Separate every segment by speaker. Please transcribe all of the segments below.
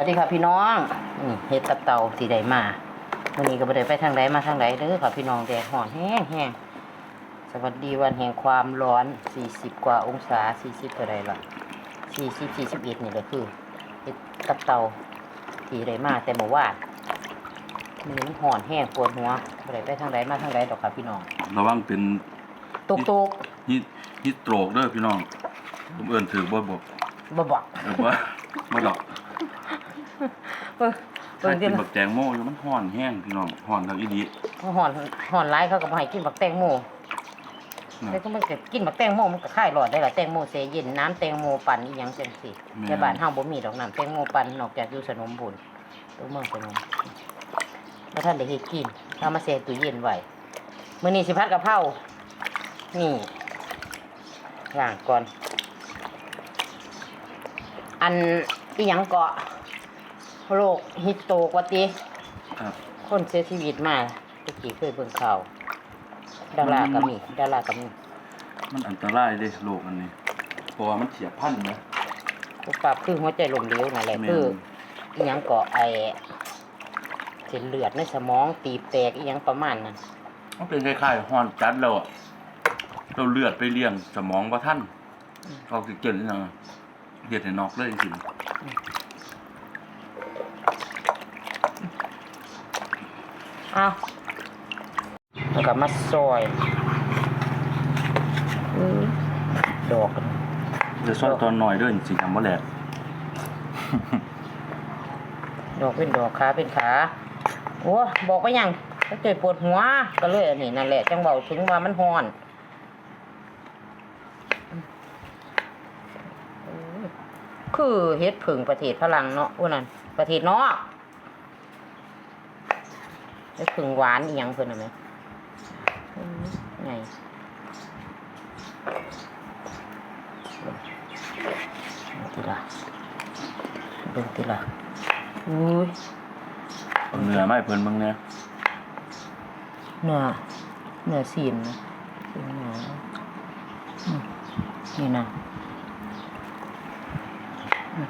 Speaker 1: สวัสดีค่ะพี่น้องนี่เฮ็ดกับเตาสีใดมาวันนี้ก็บ่ได้ไปทางใดมาทางใดเด้อค่ะพี่น้องแดดร้อนแห้งแห้งสวัสดีวันแห่งความร้อน 40 กว่าองศา 40เท่าใดล่ะ40 41นี่แหละคือเฮ็ดกับเตาสีใดมาแต่เมื่อวานมื้อนี้มันร้อนแห้งปวดหัวบ่ได้ไปทางใดมาทางใดดอกค่ะพี่น้อง
Speaker 2: ระวังเป็น
Speaker 1: ตุกตุก
Speaker 2: ฮิตฮิตโตรกเด้อพี่น้องผมเอิ้นถือบ่บอก
Speaker 1: บ่บอก
Speaker 2: หรือว่าบ่ดอก
Speaker 1: เออ
Speaker 2: ถ้า
Speaker 1: เบิ่ง
Speaker 2: กิ
Speaker 1: ดิ
Speaker 2: นบักแตงโมอยู่มันฮ้อนแห้งพี่น้องฮ้อนทางอีดี
Speaker 1: ร้อนร้อนหลายเขาก็บ่ให้กินบักแตงโม
Speaker 2: นะ
Speaker 1: แล้วก็มันก็กินบักแตงโมมันก็คลายร้อนได้ล่ะแตงโมเซเย็นน้ำแตงโมปั่นอีหยังจังซี่ในบ้านเฮาบ่มีดอกน้ำแตงโมปั่นนอกจากอยู่สนมบุญตัวเมืองสนมแล้วท่านได้เฮ็ดกินเอามาแช่ตู้เย็นไว้มื้อนี้สิผัดกะเพรานี่ล้างก่อน อันอีหยังเกาะ โรคฮิตโตกว่าติ
Speaker 2: ครับ
Speaker 1: คนเสียชีวิตมาตะกี้เคยเบิ่งข่าวดาราก็มีดาราก็มี
Speaker 2: มันอันตรายเด้โรคอันนี้เพราะว่ามันเฉียบพลันนะ
Speaker 1: ปุ๊บปั๊บคือหัวใจล้มเหลวนั่นแหละ
Speaker 2: แม่น
Speaker 1: คืออีหยังเกาะไอเส้นเลือดในสมองตีบแตกอีหยังประมาณนั้น
Speaker 2: มันเป็นคล้ายๆฮ้อนจัดแล้วอะเราเลือดไปเลี้ยงสมองบ่ทันออกซิเจนนี่นะเฮ็ดให้นอกเลยจริง
Speaker 1: เอาแล้วก็มาซอยอื้อดอกกัน
Speaker 2: ๆเดี๋ยวซ่อนตอนหน่อยเด้อจริงๆทำบ่แหลก
Speaker 1: ดอกเป็นดอกขาเป็นขาโอ้บอกไปยังถ้าเกิดปวดหัวก็เลยอันนี้นั่นแหละจังเบาถึงว่ามันฮ้อนคือเฮ็ดผึ่งประเทศพลังเนาะอ้วนนั่นประเทศนอก เฮ็ดผึ่งหวานอีหยังเพิ่นน่ะแหมอืมไงเอาติล่ะเบิ่งติล่ะอุ้ย
Speaker 2: เอาเนื้อมาให้เพิ่นเบิ่งแหน่
Speaker 1: เนื้อเนื้อซีนนะซีนเนื้ออืมนี่นะอืม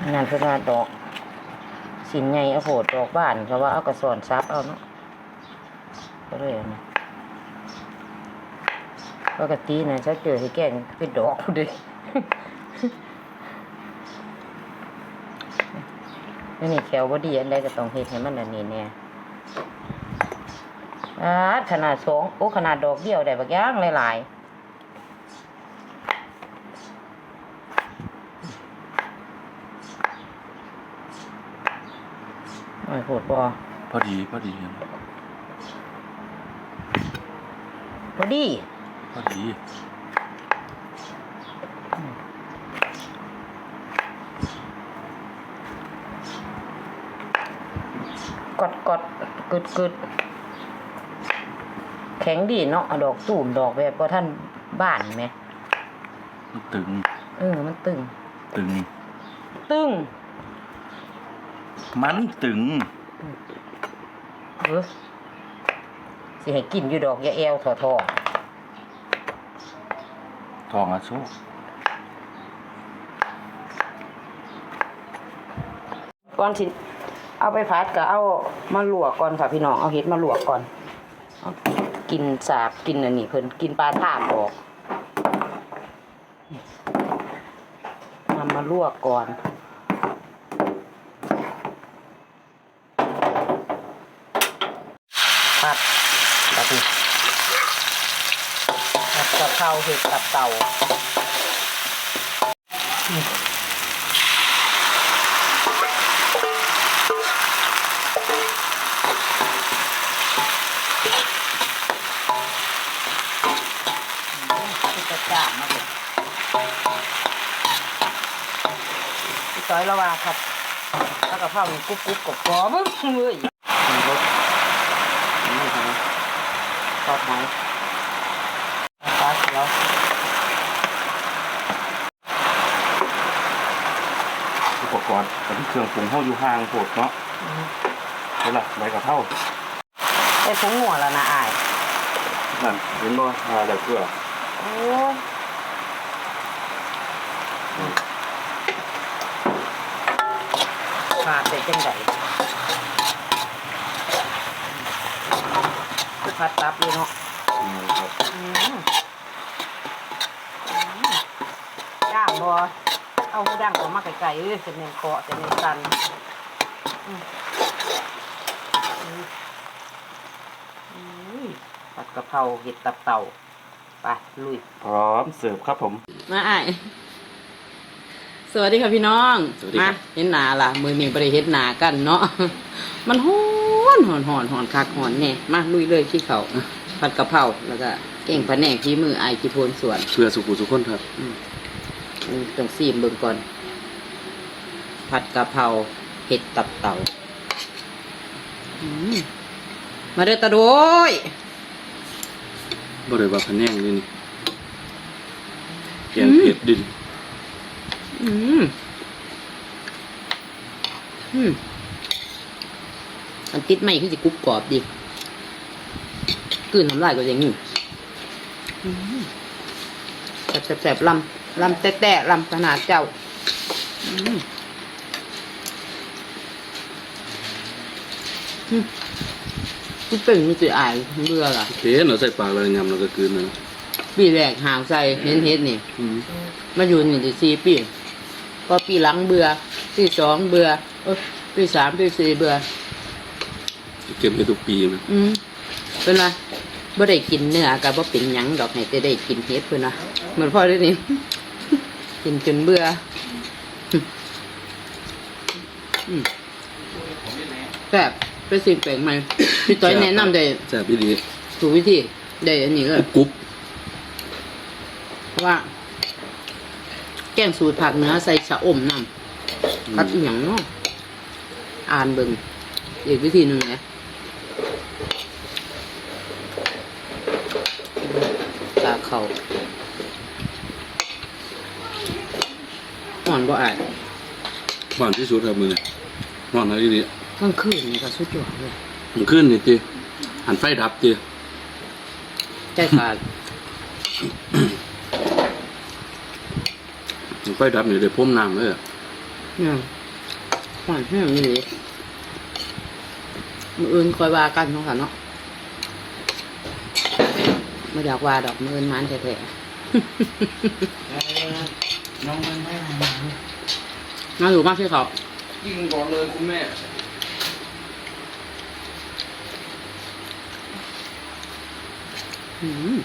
Speaker 1: อันนั่นคือว่าดอก สินใหญ่เอาโหดดอกบ้านเขาว่าเอากระสอนซับเอาเนาะก็เลยนะปกตินะถ้าเจอให้แกงเป็นดอกเลยนี่นี่แขวบดีอันใดก็ต้องเฮ็ดให้มันอันนี้เนี่ยอาขนาดสองโอ้ขนาดดอกเดียวได้บักย่างหลายๆ โหดบ่
Speaker 2: พอดีพอดี
Speaker 1: พอดี
Speaker 2: พอดี
Speaker 1: กดกดกึดกึดแข็งดีเนาะเอาดอกตูมดอกแบบว่าท่านบ้านไหม
Speaker 2: มันตึง
Speaker 1: เออ มันตึง
Speaker 2: ตึง
Speaker 1: ตึง
Speaker 2: มันตึง
Speaker 1: เออสิให้กินอยู่ดอกอยาแอวทอทอ
Speaker 2: ทองอะโชค
Speaker 1: ก่อนสิเอาไปพัดก็เอามาลวกก่อนค่ะพี่น้องเอาเห็ดมาลวกก่อนเอากินสาบกินอันนี้เพิ่นกินปลาท่ามออกนำมาลวกก่อน ผัดแบบนี้ผัดกะเพราเห็ดกับเต่าอืมที่จะจ้างมาเลยพี่ต้อยละว่าครับแล้วกะเพรานี่กรุบกรุบกรอบกรอบๆเลยนี่รสนี่ค่ะ ทอดไหมปลาแล้ว
Speaker 2: อุปกรณ์กับที่เครื่องปรุงเฮาอยู่ห่างโพดเนาะเท่าไหร่ใบกะเพรา
Speaker 1: ไอ้ผงหัวแล้วนะอาย
Speaker 2: นั่นเห็นบ่หาแล้วเพื่อ
Speaker 1: โอ้ยขาดได้จังได ผัดตับเลยเนาะ
Speaker 2: ครับ
Speaker 1: อืมอืมย่างบ่เอาหูดังออกมาไกลๆเอ้ยจะเน้นเคาะจะเน้นตันอืมอืมอืมผัดกะเพราเห็ดตับเต่าไปลุย
Speaker 2: พร้อมเสิร์ฟครับผม
Speaker 1: มาไอ้ายสวัสดีค่ะพี่น้อง
Speaker 2: สวัสดีครั
Speaker 1: มา
Speaker 2: บ
Speaker 1: เห็นหนาล่ะ มือนี้บริเห็นหนากันเนาะ มันห อนหอนหอนหอนคักหอนแน่มาลุยเลยที่เขาผัดกะเพราแล้วก็เก่งผนแหนกที่มือไอายกิโพนสวน
Speaker 2: เพื่อสุขุสุขคนครับ
Speaker 1: อืมอืมต้องซีมเบิ่งก่อน ผัดกะเพราเห็ดตับเต่าอืมมาเด้อตาโดย
Speaker 2: บ่ได้ว่าพะแนงเลยนี่แกงเผ็ดดิน
Speaker 1: อืมอืม อันติดไม่คือจะกรุบกรอบดิกลืนน้ำลายก็อย่างนี้อืมแสบลำลำแตะลำขนาดเจ้าอืมอืมกูเป็นมันสิอายเบื่อละ
Speaker 2: เทนเราใส่ปากเรายำเราก็กลืนเลย
Speaker 1: ปีแรกหาวใส่เห็นเห็ดนี่
Speaker 2: มา
Speaker 1: อยู่นี่ได้สี่ปีพอปีหลังเบื่อปีสองเบื่อปีสามปีสี่เบื่อ
Speaker 2: เก็บให้ทุกปีนะ
Speaker 1: อืมเป็นไรบ่ได้กินเนื้อกับบ่เป็นหยังดอกให้แต่ได้กินเห็ดเพิ่นนะเหมือนพ่อได้นี่ กินจนเบื่ออืมแซ่บไปสิแปลงใหม่พี่ต้อยแนะนำได้
Speaker 2: แซ่บพี่ดี
Speaker 1: ถูกวิธีได้อันนี้เลย
Speaker 2: กรุ๊บ
Speaker 1: ว่า แกงสูตรผักเนื้อใส่ชะอมน้ำผัดอหย่างเนาะอ่านเบิ่งอีกวิธีหนึ่งเลยตา เขาอ่อนบ่อาย
Speaker 2: หวานที่สุดครับมือหวานอะไรดี
Speaker 1: กลางคืนนี่ก็สุดยอดเลย
Speaker 2: มันขึ้นนี่ตีหันไฟดับตี
Speaker 1: ใจขาด
Speaker 2: หันไฟดับนี่เดี๋ยวพ่มน้ำเลยอะ
Speaker 1: เนี่ยหวานแห้งนี่เลยมืออื่นคอยว่ากันเนาะค่ะเนาะ ไม่อยากว่าดอกมืออื่นมันแท้ๆ
Speaker 2: น้องมันไม่มา
Speaker 1: มาอยู่มากที่เขา
Speaker 2: ยิงก่อนเลยคุณแม่
Speaker 1: อืม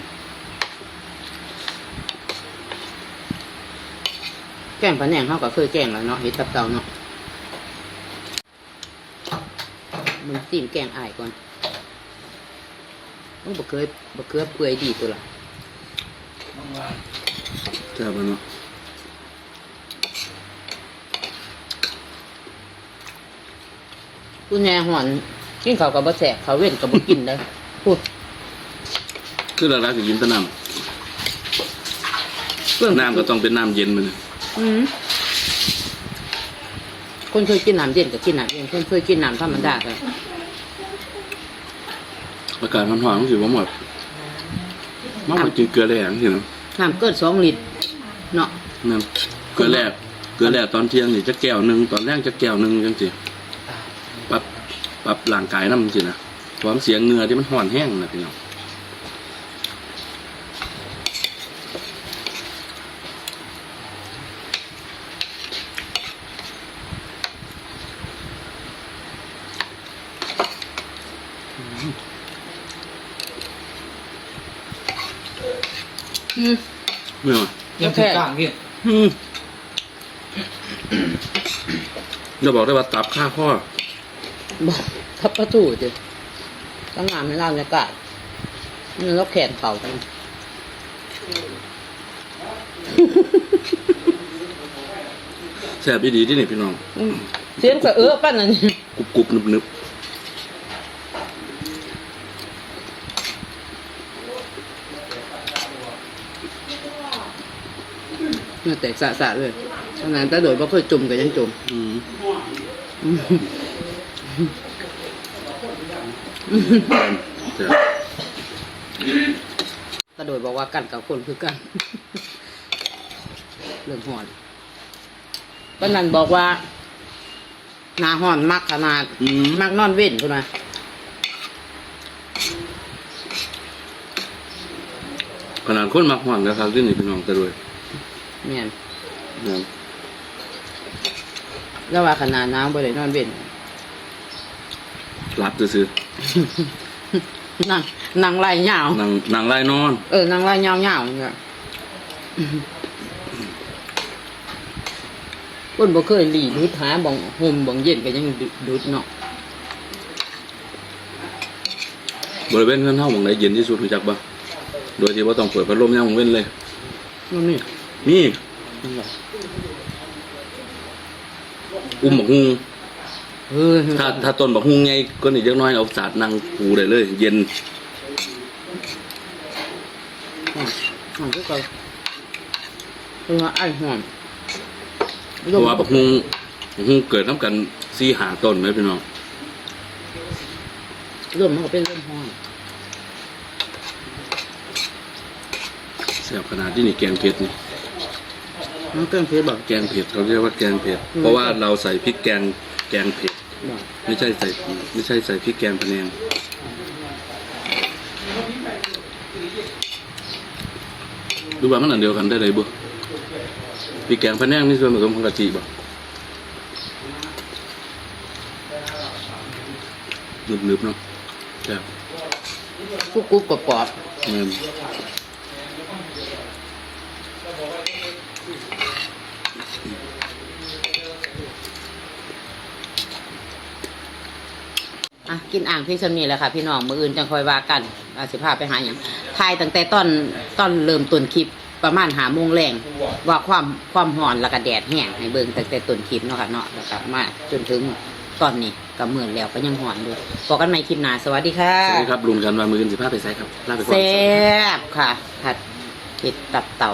Speaker 1: แกงปลาแหนงเขาก็เคยแกงแล้วเนาะเห็ดตับเต่าเนาะมันซีมแกงอายก่อน โอ้บะเคยบะเคยเปื่อยดีตัวละ
Speaker 2: แซ่บอะเนาะ
Speaker 1: คุณแม่หอนกินเขาวกับบะแสกเขาวเว้นกับบะกินเลยพูด
Speaker 2: คือหลักๆก็ยินแตะน้
Speaker 1: เรื่องำ
Speaker 2: น้ำก็ต้องเป็นน้ำเย็นมัน
Speaker 1: อืมคนเคยกินน้ำเย็นกับกินน้ำเย็นคนเคยกินน้ำธรรมดากัน
Speaker 2: อากาศมันหอมสิว่าหมดมันมากินเกลือแร่จังซี่เนาะ
Speaker 1: น้ำเกินสองลิตรเนาะ
Speaker 2: นั่นเกลือแร่เกลือแร่ตอนเที่ยงนี่จะแก้วหนึงตอนแรกจะแก้วหนึงจังซี่ปรับปรับร่างกายนำจังซี่นะความเสียเหงื่อที่มันห่อนแห้งนะพี่น้อง
Speaker 1: อืม
Speaker 2: เมื่อ
Speaker 3: ยังถึงกลางพี่
Speaker 2: อืมจะบอกได้ว่าตับค่าข้อ
Speaker 1: บอกทับประตูจ้ะต้องงามในร้านอากาศนี่เราแขนเขากัน
Speaker 2: แซ่บดีๆที่นี่พี่น้อง
Speaker 1: อืมเสียงกระเอื้อปั้นอันนี้
Speaker 2: กรุบๆนึบ
Speaker 1: เนื้อแตกสะสะเลยขนาดต่โดยบ่เคยจุ่มก็ยังจุ่ม
Speaker 2: ๆอืม
Speaker 1: อืม
Speaker 2: แซ่บ
Speaker 1: กระโดดบอกว่ากันกับคนคือกัน เรื่องหอนปานนันบอกว่าหนาห้อนมักขนาดมักนอนเว้นพุ่นนะ
Speaker 2: ขนาดคนมักห่อนนะครับที่นี่พี่น้องแต่ด้วย
Speaker 1: เนี่ย
Speaker 2: เนี่ย
Speaker 1: แล้วว่าขนาดน้ำบ่ได้นอนเว้น
Speaker 2: หลับซื่อ
Speaker 1: นั่งนั่งไล่ยาว
Speaker 2: ๆนั่งนั่งไล่นอน
Speaker 1: เออนั่งไล่ยาวๆเนี่ยคนบ่เคยหลีดุดหาบ่องห่มบ่องเย็นก็ยังดุดเนาะ
Speaker 2: บริเวณเพื่อนเท่าหมองไหนเย็นที่สุดรู้จักปะโดยที่ว่าต้องเปิดพัดลมย่างหมองเว้นเลย
Speaker 1: นั่นนี่
Speaker 2: นี่
Speaker 1: นั่นแหละ
Speaker 2: อุ้มบักฮุง
Speaker 1: เออ
Speaker 2: ถ้าถ้าต้นบักฮุงไงก็นี่จักหน้อยเอาสาดนั่งปูได้เลย เย็น
Speaker 1: มันก็ก็คือว่าไอ้ห่อน
Speaker 2: เพราะว่าบักฮุงบักฮุงเกิดน้ำกันซีหาต้นไหมพี่น้อง
Speaker 1: ร่มมันก็เป็นร่มห้อน
Speaker 2: แซ่บขนาดที่นี่แกงเผ็ดนี่
Speaker 1: มันเครื่องเพชรบอก
Speaker 2: แกงเผ็ดเขาเรียกว่าแกงเผ็ดเพราะว่าเราใส่พริกแกงแกงเผ็ด
Speaker 1: บอก
Speaker 2: ไม่ใช่ใส่ไม่ใช่ใส่พริกแกงพะแนงดูว่ามันอันเดียวกันได้เลยบุพริกแกงพะแนงนี่ส่วนผสมของกะทิบ่นึบๆเนาะแซ่บ
Speaker 1: กุ๊กกุ๊กกรอบกรอบ
Speaker 2: เงิน
Speaker 1: อะกินอ่างพี่สำนีแหล้วค่ะ พี่น้องมืออื่นจังคอยว่ากันอาสิพาไปหาอย่างทายตั้งแต่ตอนตอนเริ่มต้นคลิปประมาณหาโมงแรงว่าความความห่อนแล้วก็แดดแห้งให้เบิ่งตั้งแต่ต้นคลิปเนาะค่ะเนาะแล้วก็มาจนถึงตอนนี้ก็เหมือนแล้วก็ยังห่อนอยู่พบกันใหม่คลิปหน้าสวัสดีค่ะ
Speaker 2: สวัสดีครับลุงกันวางมือกันสิบห้าไปใส่ครับลาไปก่อน
Speaker 1: แซ่บค่ะผัดเห็ดตับเต่า